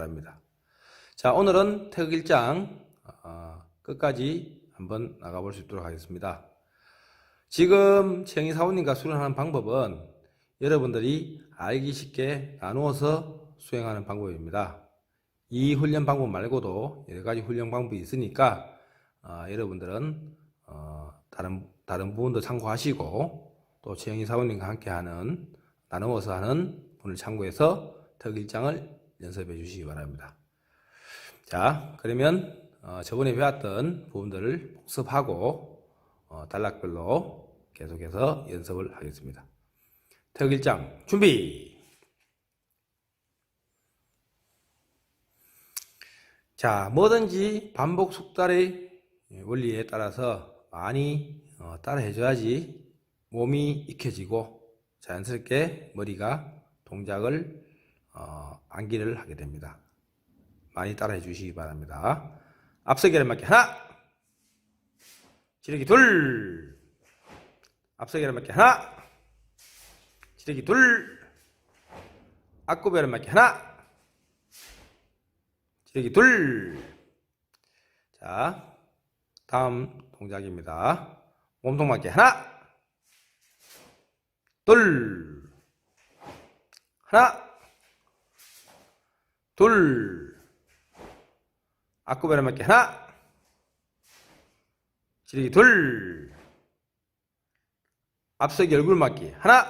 바랍니다. 자, 오늘은 태극일장 어, 끝까지 한번 나가볼 수 있도록 하겠습니다. 지금 최영희 사원님과 수련하는 방법은 여러분들이 알기 쉽게 나누어서 수행하는 방법입니다. 이 훈련 방법 말고도 여러 가지 훈련 방법이 있으니까 어, 여러분들은 어, 다른 다른 부분도 참고하시고 또 최영희 사원님과 함께하는 나누어서 하는 분을 참고해서 턱일장을 연습해 주시기 바랍니다. 자, 그러면 어, 저번에 배웠던 부분들을 복습하고 어, 단락별로 계속해서 연습을 하겠습니다. 턱일장 준비. 자, 뭐든지 반복 숙달의 원리에 따라서 많이 어, 따라해줘야지 몸이 익혀지고 자연스럽게 머리가 동작을 어, 암기를 하게 됩니다. 많이 따라해 주시기 바랍니다. 앞서기를 맞게 하나, 지르기 둘, 앞서기를 맞게 하나, 지르기 둘, 앞구배를 맞게 하나, 지르기 둘. 자, 다음 동작입니다. 몸통 맞게 하나, 둘, 하나, 둘, 앞구배를 맞게 하나, 지르기 둘, 앞서기 얼굴 맞기 하나,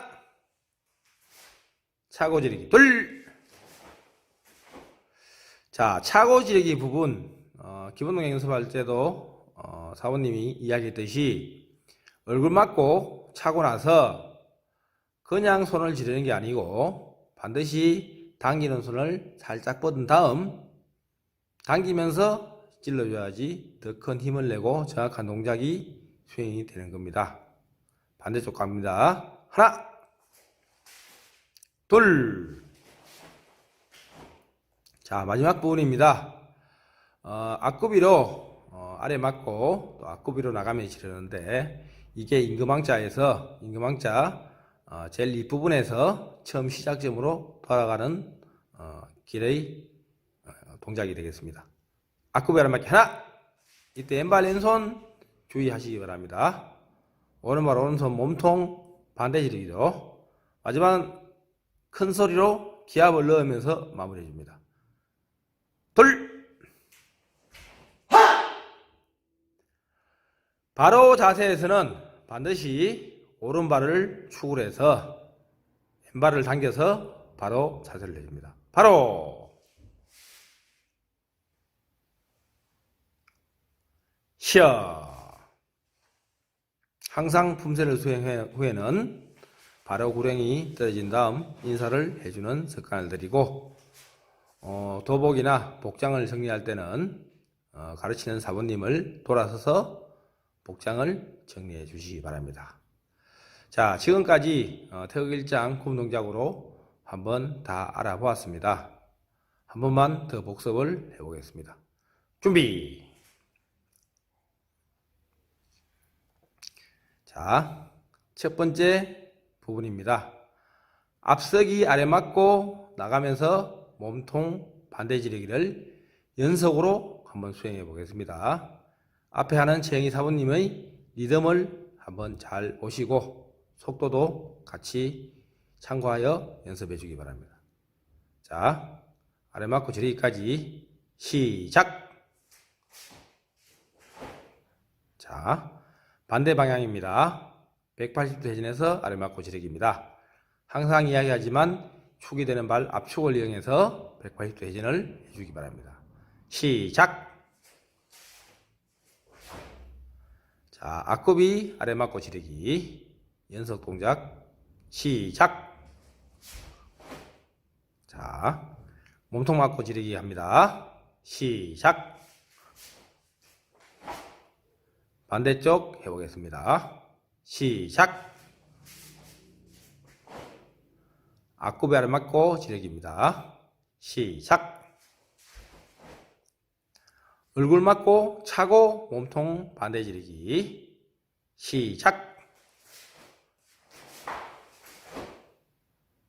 차고 지르기 둘. 자, 차고 지르기 부분 어, 기본 동작 연습할 때도 어, 사모님이 이야기했듯이 얼굴 맞고 차고 나서 그냥 손을 지르는 게 아니고 반드시 당기는 손을 살짝 뻗은 다음 당기면서 찔러줘야지 더 큰 힘을 내고 정확한 동작이 수행이 되는 겁니다. 반대쪽 갑니다. 하나, 둘. 자, 마지막 부분입니다. 어, 앞구비로 어, 아래 맞고 또 앞구비로 나가면 지르는데 이게 임금왕자에서 임금왕자 어, 제일 윗부분에서 처음 시작점으로 돌아가는 어, 길의 어, 동작이 되겠습니다. 아래 맞기 하나 이때 왼발 왼손 주의하시기 바랍니다. 오른발 오른손 몸통 반대 지르기죠. 마지막 큰 소리로 기압을 넣으면서 마무리해 줍니다. 둘 바로 자세에서는 반드시 오른발을 축을 해서 왼발을 당겨서 바로 자세를 내줍니다. 바로 쉬어 항상 품새를 수행 후에는 바로 구령이 떨어진 다음 인사를 해주는 습관을 들이고 어, 도복이나 복장을 정리할 때는 어, 가르치는 사부님을 돌아서서 복장을 정리해 주시기 바랍니다. 자, 지금까지 어, 태극일장 구분 동작으로 한번 다 알아보았습니다. 한 번만 더 복습을 해보겠습니다. 준비! 자, 첫 번째 부분입니다. 앞서기 아래 맞고 나가면서 몸통 반대 지르기를 연속으로 한번 수행해 보겠습니다. 앞에 하는 최영희 사부님의 리듬을 한번 잘 보시고 속도도 같이 참고하여 연습해 주기 바랍니다. 자, 아래 맞고 지르기까지 시작! 자, 반대 방향입니다. 180도 회전해서 아래 맞고 지르기입니다. 항상 이야기하지만 축이 되는 발 앞축을 이용해서 180도 회전을 해주기 바랍니다. 시작! 자, 앞굽이 아래 맞고 지르기 연속 동작 시작! 자, 몸통 맞고 지르기 합니다. 시작! 반대쪽 해보겠습니다. 시작! 아래 맞고 지르기입니다. 시작! 얼굴 맞고 차고 몸통 반대 지르기 시작!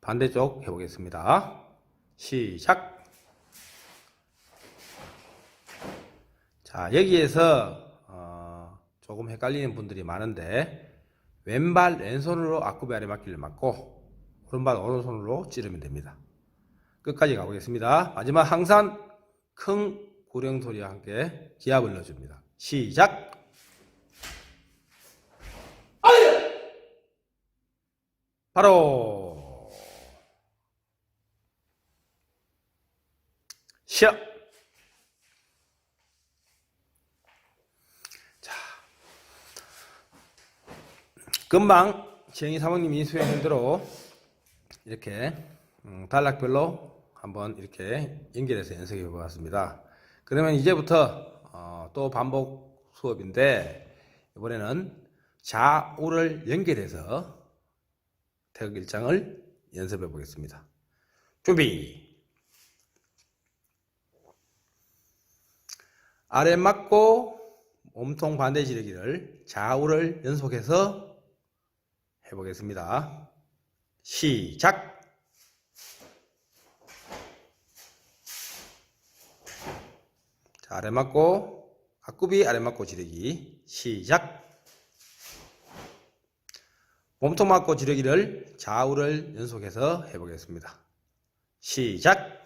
반대쪽 해보겠습니다. 시작. 자, 여기에서 어, 조금 헷갈리는 분들이 많은데 왼발 왼손으로 아쿠베 아래 맞기를 맞고 오른발 오른손으로 찌르면 됩니다. 끝까지 가보겠습니다. 마지막 항상 큰 고령 소리와 함께 기합을 넣어줍니다. 시작. 바로 금방 지영이 사모님이 수행한 대로 이렇게 음, 단락별로 한번 이렇게 연결해서 연습해 보았습니다. 그러면 이제부터 어, 또 반복 수업인데 이번에는 좌우를 연결해서 태극 일장을 연습해 보겠습니다. 준비. 아래 맞고 몸통 반대 지르기를 좌우를 연속해서 해보겠습니다. 시작! 자, 아래 맞고, 앞굽이 아래 맞고 지르기. 시작! 몸통 맞고 지르기를 좌우를 연속해서 해보겠습니다. 시작!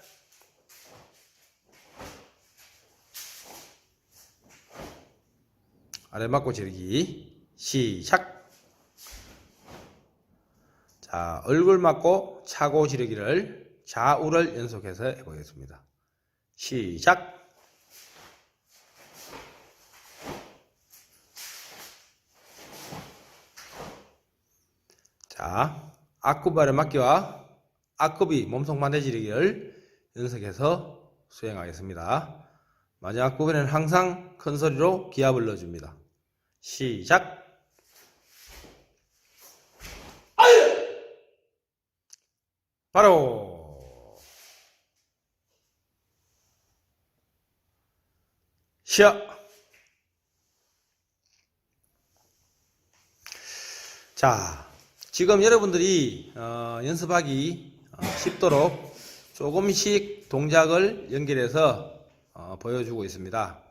아래 맞고 지르기. 시작! 자, 얼굴 맞고 차고 지르기를 좌우를 연속해서 해보겠습니다. 시작! 자, 아래 맞기와 앞굽이 몸통 반대 지르기를 연속해서 수행하겠습니다. 마지막 부분에는 항상 큰 소리로 기압을 넣어줍니다. 시작! 바로 시작! 자, 지금 여러분들이 어, 연습하기 어, 쉽도록 조금씩 동작을 연결해서 어, 보여주고 있습니다.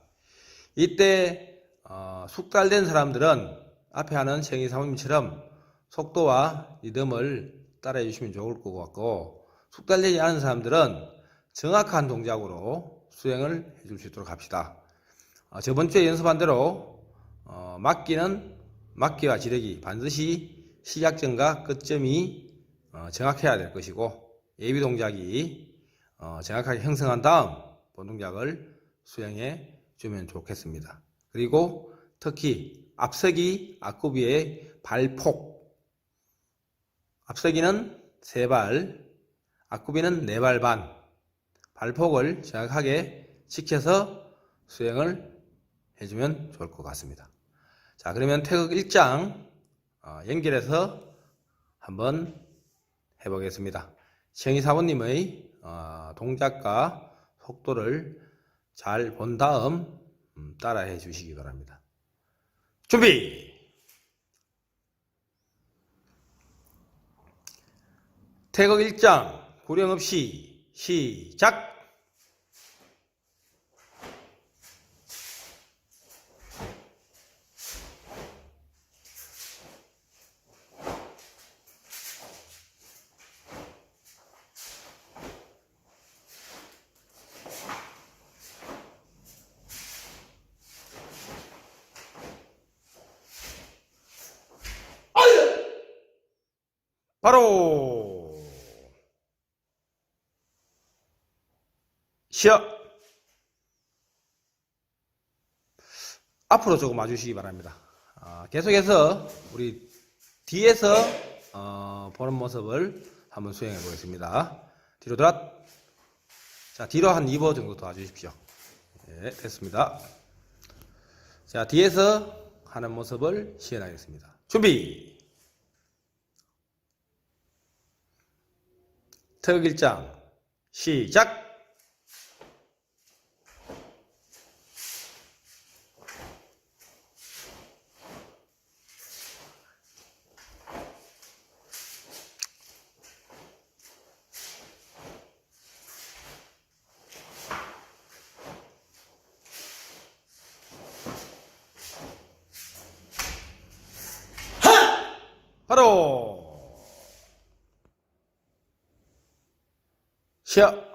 이때 어, 숙달된 사람들은 앞에 하는 생이 사모님처럼 속도와 리듬을 따라해 주시면 좋을 것 같고 숙달되지 않은 사람들은 정확한 동작으로 수행을 해 줄 수 있도록 합시다. 어, 저번 주에 연습한 대로 어, 막기는 막기와 지르기 반드시 시작점과 끝점이 어, 정확해야 될 것이고 예비 동작이 어, 정확하게 형성한 다음 본 동작을 수행해 주면 좋겠습니다. 그리고 특히 앞서기, 앞구비의 발폭 앞서기는 세 발, 앞구비는 네발 반, 발폭을 정확하게 지켜서 수행을 해주면 좋을 것 같습니다. 자, 그러면 태극 1장 어, 연결해서 한번 해보겠습니다. 시영이 사모님의 어, 동작과 속도를 잘 본 다음 음, 따라해 주시기 바랍니다. 준비! 태극 1장 구령 없이 시작! 바로 시작 앞으로 조금 와주시기 바랍니다. 아, 계속해서 우리 뒤에서 어, 보는 모습을 한번 수행해 보겠습니다. 뒤로 돌아 자 뒤로 한 2보 정도 더 와주십시오. 네, 됐습니다. 자 뒤에서 하는 모습을 시연하겠습니다. 준비 태극일장 시작! 바로 시작.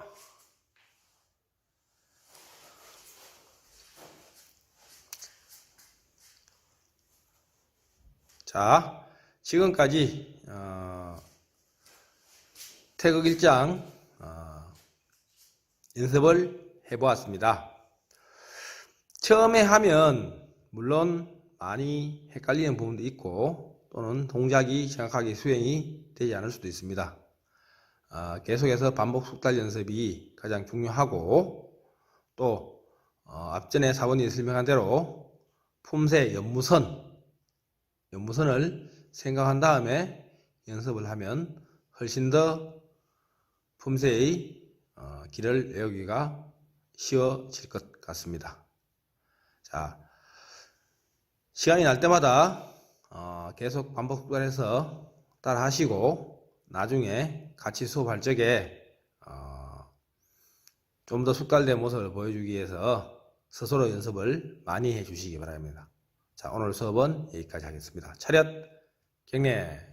자, 지금까지 어, 태극 일장 어, 연습을 해보았습니다. 처음에 하면 물론 많이 헷갈리는 부분도 있고 또는 동작이 정확하게 수행이 되지 않을 수도 있습니다. 어, 계속해서 반복 숙달 연습이 가장 중요하고 또 어, 앞전에 사원이 설명한 대로 품새 연무선 연무선을 생각한 다음에 연습을 하면 훨씬 더 품새의 어, 길을 외우기가 쉬워질 것 같습니다. 자, 시간이 날 때마다 어, 계속 반복 숙달해서 따라 하시고 나중에 같이 수업할 적에 어, 좀 더 숙달된 모습을 보여주기 위해서 스스로 연습을 많이 해 주시기 바랍니다. 자, 오늘 수업은 여기까지 하겠습니다. 차렷, 경례.